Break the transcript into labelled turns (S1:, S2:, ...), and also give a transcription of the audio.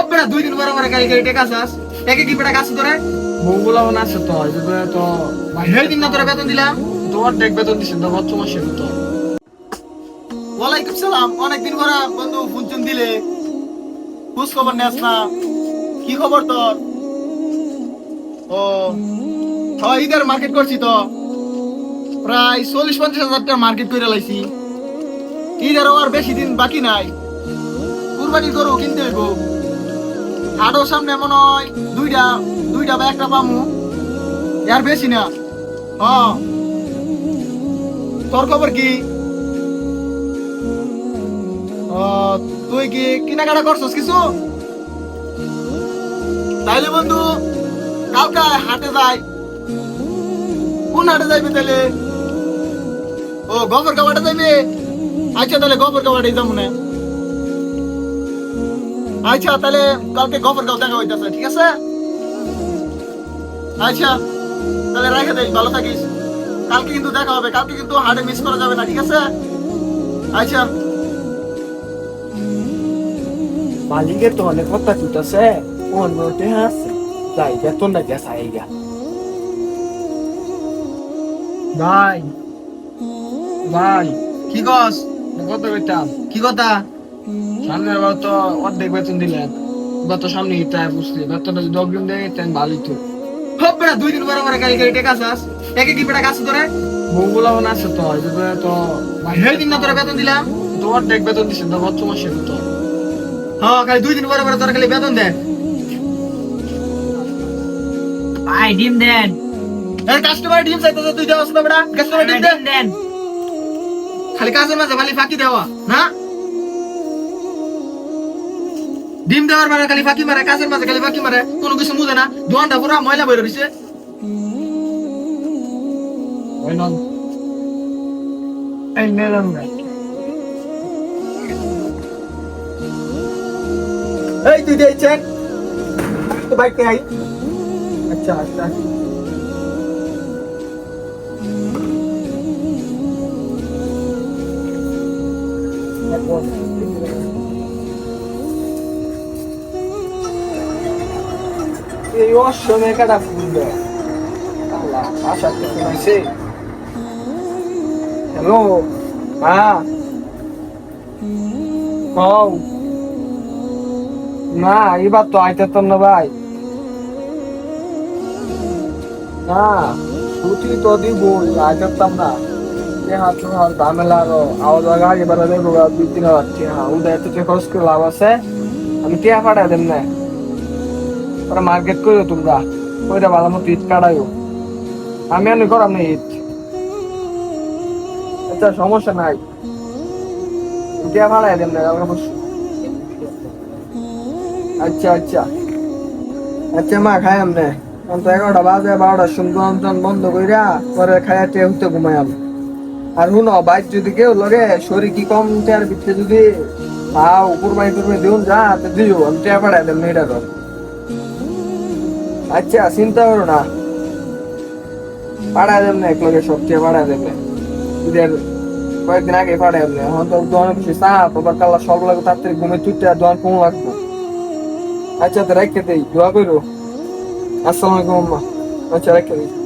S1: সব বেড়া দুই দিন পরে পরে গাড়ি গাড়ি টেকা চাস একে কি কাজ ধরে?
S2: বউগুলা মনে আছে তো এই যে তো
S1: সেই দিন না তোরা বেতন দিলাম
S2: তোমার দেখ বেতন দিছে তো বচ্চ মাসের তো
S1: ওয়ালাইকুম সালাম। অনেকদিন পরে বন্ধু ফোন চুন দিলে। খোঁজ খবর নেস না কি খবর তোর? ও ঈদের মার্কেট করছি তো। প্রায় চল্লিশ পঞ্চাশ হাজার টাকা মার্কেট করে লাইছি। ঈদের আর বেশি দিন বাকি নাই। কুরবানির গরু কিনতে হইব। হাটও সামনে মনে হয় দুইটা দুইটা বা একটা পামু। আর বেশি না। হ্যাঁ। তোর খবর কি? তুই কি কেনাকাটা করছস কিছু? তাইলে বন্ধু, কালকে হাটে যাই। কোন হাটে যাইবে তাহলে ও গফর কাবাটে যাইবে? আচ্ছা তাহলে গফর কাবাটে যাব না। আচ্ছা তাহলে কালকে গফর গাঁও দেখা হইতেছে ঠিক আছে? আচ্ছা তাহলে রাখে দেই ভালো থাকিস। কালকে কিন্তু দেখা হবে কালকে কিন্তু হাটে মিস করা যাবে না ঠিক আছে? আচ্ছা।
S2: মালিকের তো অনেক কথা চুটাছে অন্যতে আছে? যাই বেতন না গেছে আইগা ভাই ভাই
S1: কি কস?
S2: কত কইতাম?
S1: কি কথা?
S2: সামনের বার তো অর্ধেক বেতন দিলেন এবার তো সামনে বুঝলি বেতনটা যদি অগ্রিম দেয় তাই ভালোই তো।
S1: সব বেড়া দুই দিন পরে পরে গাড়ি গাড়ি টেকা চাস একে কি কাজ ধরে?
S2: বউগুলা মনে আছে তো তো
S1: দিন না তোরা বেতন দিলাম।
S2: তো অর্ধেক বেতন দিছে তো বচ্চ মাসের তো
S1: হ্যাঁ খালি দুই দিন পরে পরে তোরা খালি বেতন দেন।
S3: ভাই ডিম দেন।
S1: এই কাস্টমার ডিম চাইতে তুই দেওয়াস না বেটা কাস্টমার ডিম
S3: ডিম দেন।
S1: খালি কাজের মাঝে খালি ফাঁকি দেওয়া না? ডিম দেওয়ার মানে খালি ফাঁকি মারে কাজের মাঝে খালি ফাঁকি মারে কোনো কিছু বুঝে না। দোয়ানটা পুরো ময়লা
S2: ওই নন এই মেলাম না
S1: এই তুই দিয়েছেন তো বাইক কে আই?
S2: আচ্ছা আচ্ছা। এই অসময়ে কাটা ফুল আশা তো শোনাইছে হ্যালো হ্যাঁ কও। না এবার তো আইতেতাম না ভাই। না, ছুটি তো দিব আইতেতাম না। হাত হাত ঝামেলা আরও, আওয়াজ গাড়ি বাড়া দেবো দুই তিন হাজার উদয় এত খরচ করে লাভ আছে, আমি টিয়া পাঠাই দেন না ওরা মার্কেট করো তোমরা ওইটা ভালো মতো ঈদ কাটাইও। আমি আমি করাম না ঈদ। আচ্ছা সমস্যা নাই। টিয়া পাঠাই দেন না আচ্ছা আচ্ছা। আচ্ছা মা খাই আমনে অন্ত এগারোটা বাজে, বারোটার সময় বন্ধ কইরা পরে খাইয়া টেয়ে হতে ঘুমাই আমি আর শুনো বাইক যদি কেউ লগে শরীর কি কম টেয়ার ভিতরে যদি আও কুরবানি টুরবানি দিউন যা, তো দিও, আমি টেয়া পাঠাই দেব মেয়েটা আচ্ছা চিন্তা করো না। পাড়া দেব না, এক সবচেয়ে পাড়া দেব ঈদের কয়েকদিন আগে পাড়া দেব না। এখন তো দোকানে কিছু সাপ আবার কাল্লা সব লাগে তাড়াতাড়ি ঘুমে তুইতে দোকান কম লাগবো? আচ্ছা তো রেখে দেই, দোয়া করো। আসসালামাইকুম আচ্ছা রেখে দিই।